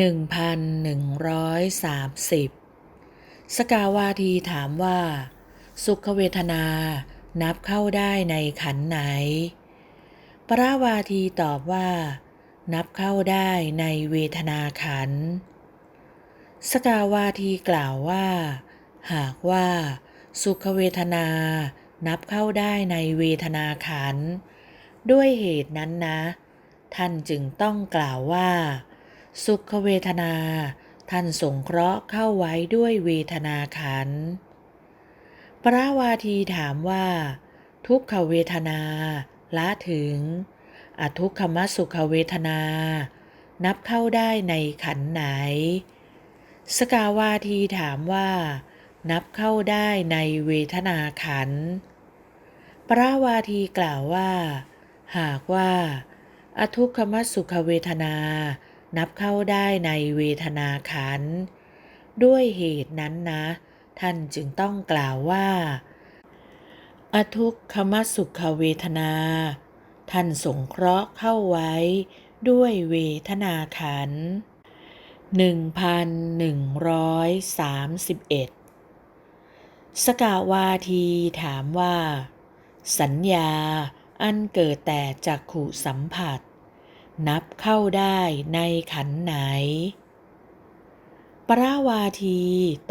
1130 สกาวาทีถามว่า สุขเวทนานับเข้าได้ในขันไหน ปราวาทีตอบว่า นับเข้าได้ในเวทนาขัน สกาวาทีกล่าวว่า หากว่า สุขเวทนานับเข้าได้ในเวทนาขัน ด้วยเหตุนั้นนะ ท่านจึงต้องกล่าวว่า สุขเวทนา ท่านสงเคราะห์เข้าไว้ด้วยเวทนาขันธ์ปราวาทีถามว่า ทุกขเวทนา ละถึง อทุกขมสุขเวทนา นับเข้าได้ในขันไหน สกาวาทีถามว่า นับเข้าได้ในเวทนาขันธ์ปราวาทีกล่าวว่า หากว่า อทุกขมสุขเวทนา นับเข้าได้ในเวทนาขัน ด้วยเหตุนั้นนะ ท่านจึงต้องกล่าวว่า อทุกขมสุขเวทนา ท่านสงเคราะห์เข้าไว้ ด้วยเวทนาขันธ์1131สกาวาทีถามว่า สัญญาอันเกิดแต่จักขุสัมผัส นับเข้าได้ในขันไหน ปราวาที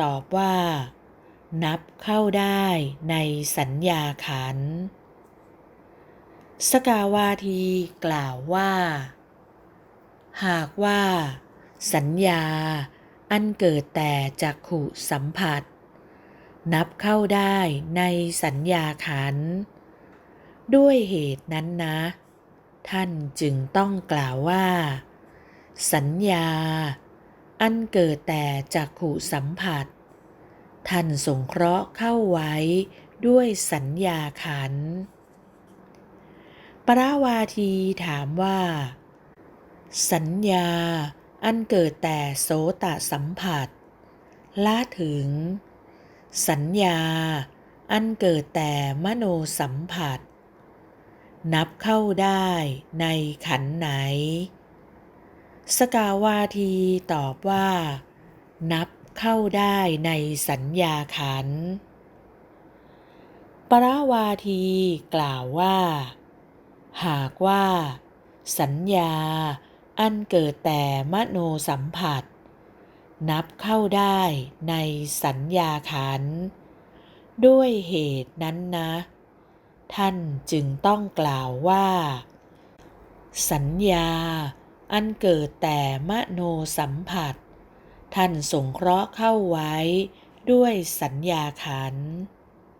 ตอบว่า นับเข้าได้ในสัญญาขัน สกาวาทีกล่าวว่า หากว่า สัญญาอันเกิดแต่จักขุสัมผัส นับเข้าได้ในสัญญาขัน ด้วยเหตุนั้นนะ ท่านจึงต้องกล่าวว่า สัญญา อันเกิดแต่จักขุสัมผัส ท่านสงเคราะห์เข้าไว้ด้วยสัญญาขัน ปราวาทีถามว่า สัญญา อันเกิดแต่โสตสัมผัสละถึง สัญญา อันเกิดแต่มโนสัมผัส นับเข้าได้ในขันไหน สกาวาทีตอบว่า นับเข้าได้ในสัญญาขัน ปราวาทีกล่าวว่า หากว่า สัญญาอันเกิดแต่มโนสัมผัส นับเข้าได้ในสัญญาขัน ด้วยเหตุนั้นนะ ท่านจึงต้องกล่าวว่า สัญญา อันเกิดแต่มโนสัมผัส ท่านสงเคราะห์เข้าไว้ด้วยสัญญาขันธ์